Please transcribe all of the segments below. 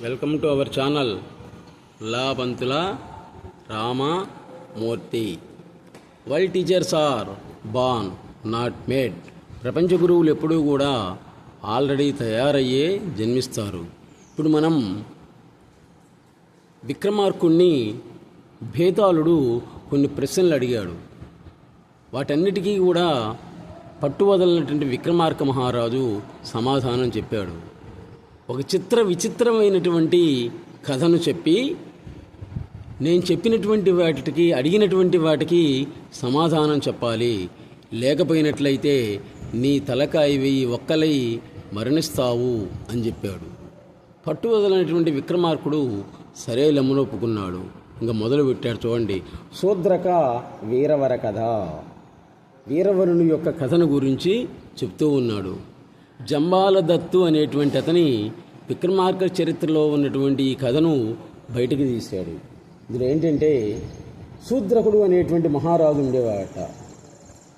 Welcome to our channel. లాబంతుల Ramamurthy వల్ teachers are born not made. ప్రపంచ గురువులు ఎప్పుడూ కూడా ఆల్రెడీ తయారయ్యే జన్మిస్తారు. ఇప్పుడు మనం విక్రమార్కుణ్ణి భేతాళుడు కొన్ని ప్రశ్నలు అడిగాడు. వాటన్నిటికీ కూడా పట్టువదలనటువంటి విక్రమార్క మహారాజు సమాధానం చెప్పాడు. ఒక చిత్ర విచిత్రమైనటువంటి కథను చెప్పి నేను చెప్పినటువంటి వాటికి అడిగినటువంటి వాటికి సమాధానం చెప్పాలి. లేకపోయినట్లయితే నీ తలకాయ వెయ్యి ఒక్కలై మరణిస్తావు అని చెప్పాడు. పట్టు వదలనటువంటి విక్రమార్కుడు సరే లెమ్మను ఒప్పుకున్నాడు. ఇంకా మొదలు పెట్టాడు చూడండి. శూద్రక వీరవర కథ. వీరవరుని యొక్క కథను గురించి చెప్తూ ఉన్నాడు. జంబాల దత్తు అనేటువంటి అతని విక్రమార్క చరిత్రలో ఉన్నటువంటి ఈ కథను బయటికి తీశాడు. ఇందులో ఏంటంటే శూద్రకుడు అనేటువంటి మహారాజు ఉండేవాట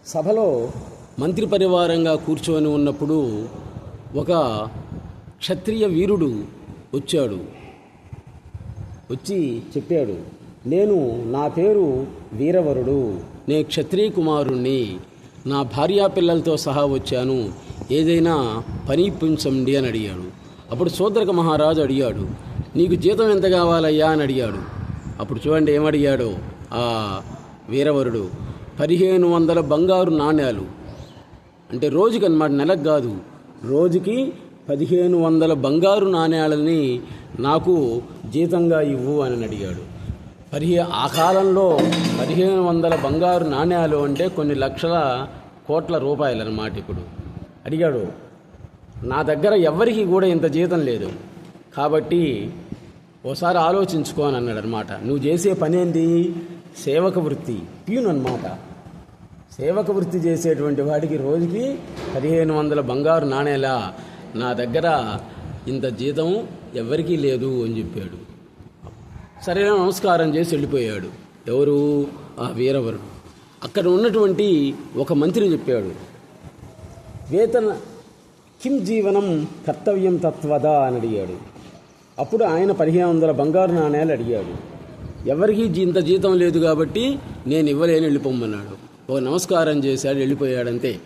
సభలో మంత్రి పరివారంగా కూర్చొని ఉన్నప్పుడు ఒక క్షత్రియ వీరుడు వచ్చాడు. వచ్చి చెప్పాడు నేను నా పేరు వీరవరుడు. నేను క్షత్రియ కుమారుణ్ణి. నా భార్యా పిల్లలతో సహా వచ్చాను. ఏదైనా పని ఇప్పించండి అని అడిగాడు. అప్పుడు శూద్రక మహారాజు అడిగాడు నీకు జీతం ఎంత కావాలయ్యా? అని అడిగాడు. అప్పుడు చూడండి ఏమడిగాడు. ఆ వీరవరుడు పదిహేను వందల బంగారు నాణ్యాలు. అంటే రోజుకి అన్నమాట నెలకు కాదు. రోజుకి పదిహేను వందల బంగారు నాణ్యాలని నాకు జీతంగా ఇవ్వు అని అడిగాడు. పదిహే ఆ కాలంలో పదిహేను వందల బంగారు నాణ్యాలు అంటే కొన్ని లక్షల కోట్ల రూపాయలు అన్నమాట ఇప్పుడు. అడిగాడు నా దగ్గర ఎవరికి కూడా ఇంత జీతం లేదు. కాబట్టి ఓసారి ఆలోచించుకో అని అన్నాడు అనమాట నువ్వు చేసే పని ఏంది సేవక వృత్తి. ప్యూన్ అన్నమాట సేవక వృత్తి చేసేటువంటి వాడికి రోజుకి పదిహేను వందల బంగారు నాణేలా? నా దగ్గర ఇంత జీతం ఎవ్వరికీ లేదు అని చెప్పాడు. సరే నమస్కారం చేసి వెళ్ళిపోయాడు. ఎవరు? ఆ వీరవరుడు. అక్కడ ఉన్నటువంటి ఒక మంత్రి చెప్పాడు. వేతన కిం జీవనం కర్తవ్యం తత్వదా అని అడిగాడు. అప్పుడు ఆయన పదిహేను వందల బంగారు నాణ్యాలు అడిగాడు. ఎవరికి ఇంత జీతం లేదు కాబట్టి నేను ఇవ్వలేని వెళ్ళిపోమన్నాడు ఓ నమస్కారం చేశాడు వెళ్ళిపోయాడంతే.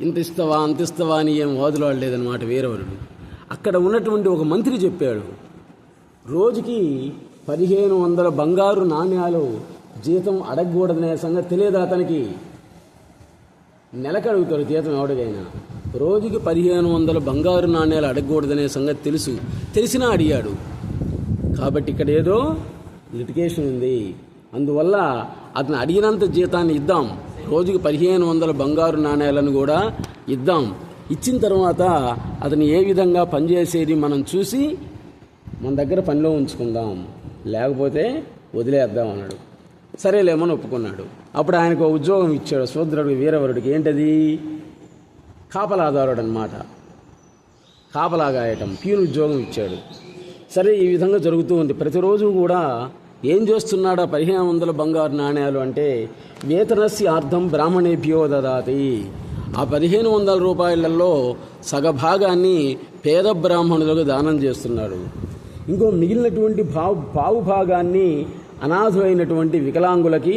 ఇంత ఇస్తావా అంత ఇస్తావా అని ఏం వాదులాడలేదన్నమాట వీరవరుడు. అక్కడ ఉన్నటువంటి ఒక మంత్రి చెప్పాడు. రోజుకి పదిహేను వందల బంగారు నాణ్యాలు జీతం అడగకూడదనే సంగతి తెలియదు అతనికి. నెలకడుగుతాడు జీతం ఎవడికైనా రోజుకి పదిహేను వందల బంగారు నాణ్యాలు అడగకూడదనే సంగతి తెలుసు. తెలిసినా అడిగాడు. కాబట్టి ఇక్కడ ఏదో లిటికేషన్ ఉంది. అందువల్ల అతను అడిగినంత జీతాన్ని ఇద్దాం. రోజుకి పదిహేను వందల బంగారు నాణ్యాలను కూడా ఇద్దాం. ఇచ్చిన తర్వాత అతను ఏ విధంగా పనిచేసేది మనం చూసి మన దగ్గర పనిలో ఉంచుకుందాం. లేకపోతే వదిలేద్దాం అన్నాడు. సరేలేమని ఒప్పుకున్నాడు. అప్పుడు ఆయనకు ఉద్యోగం ఇచ్చాడు. శూద్రుడికి వీరవరుడికి ఏంటది? కాపలాదారుడు అనమాట కాపలాగాయటం పీను ఉద్యోగం ఇచ్చాడు. సరే ఈ విధంగా జరుగుతూ ఉంది. ప్రతిరోజు కూడా ఏం చేస్తున్నాడా? పదిహేను వందల బంగారు నాణ్యాలు అంటే వేతనస్య అర్థం బ్రాహ్మణేభ్యో దదాతి. ఆ పదిహేను వందల రూపాయలలో సగభాగాన్ని పేద బ్రాహ్మణులకు దానం చేస్తున్నాడు. ఇంకో మిగిలినటువంటి భావ పావు భాగాన్ని అనాథులైనటువంటి వికలాంగులకి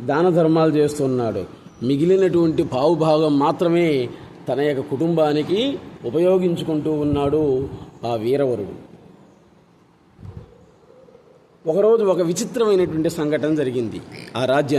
దాన ధర్మాలు చేస్తున్నాడు. మిగిలినటువంటి పావు భాగం మాత్రమే తన యొక్క కుటుంబానికి ఉపయోగించుకుంటూ ఉన్నాడు ఆ వీరవరుడు. ఒకరోజు ఒక విచిత్రమైనటువంటి సంఘటన జరిగింది ఆ రాజ్యం